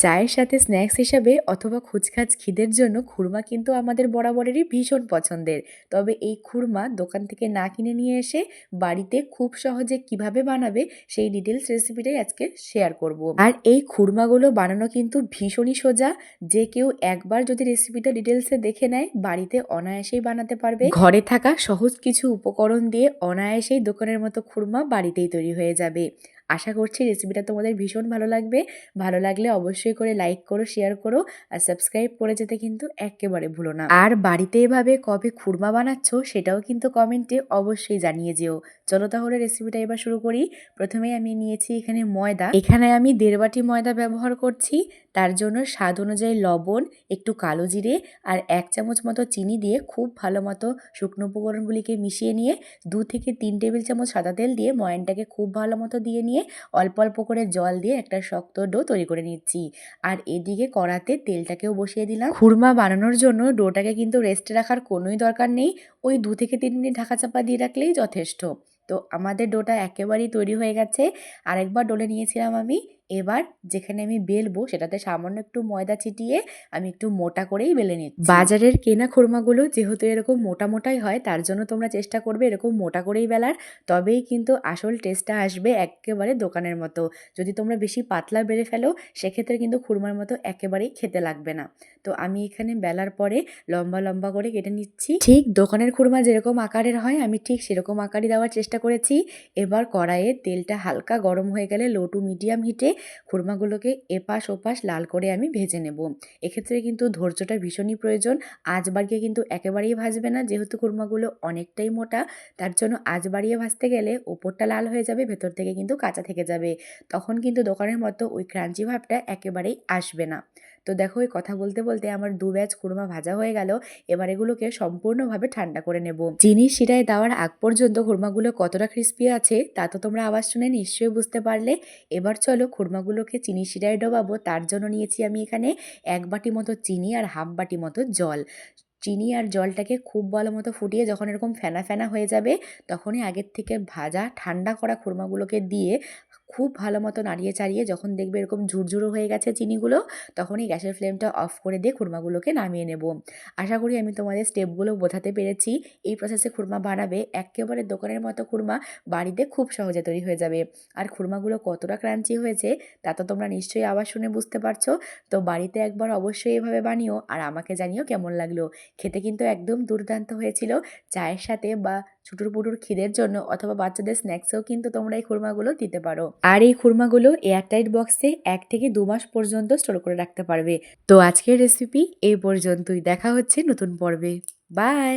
চায়ের সাথে স্ন্যাক্স হিসাবে অথবা খুচখাচ খিদের জন্য খুরমা কিন্তু আমাদের বরাবরেরই ভীষণ পছন্দের। তবে এই খুরমা দোকান থেকে না কিনে নিয়ে এসে বাড়িতে খুব সহজে কীভাবে বানাবে সেই ডিটেলস রেসিপিটাই আজকে শেয়ার করব। আর এই খুরমাগুলো বানানো কিন্তু ভীষণই সোজা। যে কেউ একবার যদি রেসিপিটা ডিটেলসে দেখে নেয়, বাড়িতে অনায়াসেই বানাতে পারবে। ঘরে থাকা সহজ কিছু উপকরণ দিয়ে অনায়াসেই দোকানের মতো খুরমা বাড়িতেই তৈরি হয়ে যাবে। আশা করছি রেসিপিটা তোমাদের ভীষণ ভালো লাগবে। ভালো লাগলে অবশ্যই করে লাইক করো শেয়ার করো আর সাবস্ক্রাইব করে যেতে কিন্তু একেবারে ভুলো না। আর বাড়িতে এভাবে কবে খুরমা বানাচ্ছ সেটাও কিন্তু কমেন্টে অবশ্যই জানিয়ে যেও। চলো তাহলে রেসিপিটা এবার শুরু করি। প্রথমেই আমি নিয়েছি এখানে ময়দা। এখানে আমি দেড় বাটি ময়দা ব্যবহার করছি। তার জন্য স্বাদ অনুযায়ী লবণ, একটু কালো জিরে আর এক চামচ মতো চিনি দিয়ে খুব ভালো মতো শুকনো উপকরণগুলিকে মিশিয়ে নিয়ে দু থেকে তিন টেবিল চামচ সাদা তেল দিয়ে ময়ানটাকে খুব ভালো মতো দিয়ে নিয়ে অল্প অল্প করে জল দিয়ে একটা শক্ত ডো তৈরি করে নিচ্ছি। আর এদিকে কড়াতে তেলটাকেও বসিয়ে দিলাম। খুরমা বানানোর জন্য ডোটাকে কিন্তু রেস্টে রাখার কোনোই দরকার নেই। ওই দু থেকে তিন মিনিট ঢাকা চাপা দিয়ে রাখলেই যথেষ্ট। তো আমাদের ডোটা একেবারেই তৈরি হয়ে গেছে। আরেকবার ডোলে নিয়েছিলাম আমি। এবার যেখানে আমি বেলবো সেটাতে সামান্য একটু ময়দা ছিটিয়ে আমি একটু মোটা করেই বেলে নিচ্ছি। বাজারের কেনা খুরমাগুলো যেহেতু এরকম মোটা মোটাই হয়, তার জন্য তোমরা চেষ্টা করবে এরকম মোটা করেই বেলার। তবেই কিন্তু আসল টেস্টটা আসবে একেবারে দোকানের মতো। যদি তোমরা বেশি পাতলা বেড়ে ফেলো, সেক্ষেত্রে কিন্তু খুরমার মতো একেবারেই খেতে লাগবে না। তো আমি এখানে বেলার পরে লম্বা লম্বা করে কেটে নিচ্ছি। ঠিক দোকানের খুরমা যেরকম আকারের হয়, আমি ঠিক সেরকম আকারই দেওয়ার চেষ্টা করেছি। এবার কড়াইয়ে তেলটা হালকা গরম হয়ে গেলে লো টু মিডিয়াম হিটে খুরমাগুলোকে এপাশ ওপাশ লাল করে আমি ভেজে নেব। এক্ষেত্রে কিন্তু ধৈর্যটা ভীষণই প্রয়োজন। আজ বাড়িয়ে কিন্তু একেবারেই ভাজবে না, যেহেতু খুরমাগুলো অনেকটাই মোটা, তার জন্য আজ বাড়িয়ে ভাজতে গেলে ওপরটা লাল হয়ে যাবে, ভেতর থেকে কিন্তু কাঁচা থেকে যাবে। তখন কিন্তু দোকানের মতো ওই ক্রাঞ্চি ভাবটা একেবারেই আসবে না। তো দেখো ওই কথা বলতে বলতে আমার দু ব্যাচ খুরমা ভাজা হয়ে গেল। এবার এগুলোকে সম্পূর্ণভাবে ঠান্ডা করে নেব। চিনি শিরায় দেওয়ার আগ পর্যন্ত খুরমাগুলো কতটা ক্রিস্পি আছে, তা তো তোমরা আওয়াজ শুনে নিশ্চয়ই বুঝতে পারলে। এবার চলো খুরমাগুলোকে চিনি শিরায় ডোবাবো। তার জন্য নিয়েছি আমি এখানে এক বাটি মতো চিনি আর হাফ বাটি মতো জল। চিনি আর জলটাকে খুব ভালো মতো ফুটিয়ে যখন এরকম ফেনা ফেনা হয়ে যাবে, তখনই আগের থেকে ভাজা, ঠান্ডা করা খুরমাগুলোকে দিয়ে খুব ভালো মতো নাড়িয়ে চাড়িয়ে যখন দেখবে এরকম ঝুরঝুরো হয়ে গেছে চিনিগুলো, তখনই গ্যাসের ফ্লেমটা অফ করে দিয়ে খুরমাগুলোকে নামিয়ে নেব। আশা করি আমি তোমাদের স্টেপগুলো বোঝাতে পেরেছি। এই প্রসেসে খুরমা বানাবে, একেবারে দোকানের মতো খুরমা বাড়িতে খুব সহজে তৈরি হয়ে যাবে। আর খুরমাগুলো কতটা ক্রাঞ্চি হয়েছে, তা তো তোমরা নিশ্চয়ই আবার শুনে বুঝতে পারছ। তো বাড়িতে একবার অবশ্যই এভাবে বানিও, আর আমাকে জানিও কেমন লাগল। খেতে কিন্তু একদম দুর্দান্ত হয়েছিল। চায়ের সাথে বা ছুটুর পুটুর খিদের জন্য অথবা বাচ্চাদের স্ন্যাক্সেও কিন্তু তোমরা এই খুরমাগুলো দিতে পারো। আর এই খুরমাগুলো এয়ারটাইট বক্সে এক থেকে দু মাস পর্যন্ত স্টোর করে রাখতে পারবে। তো আজকের রেসিপি এই পর্যন্তই। দেখা হচ্ছে নতুন পর্বে। বাই!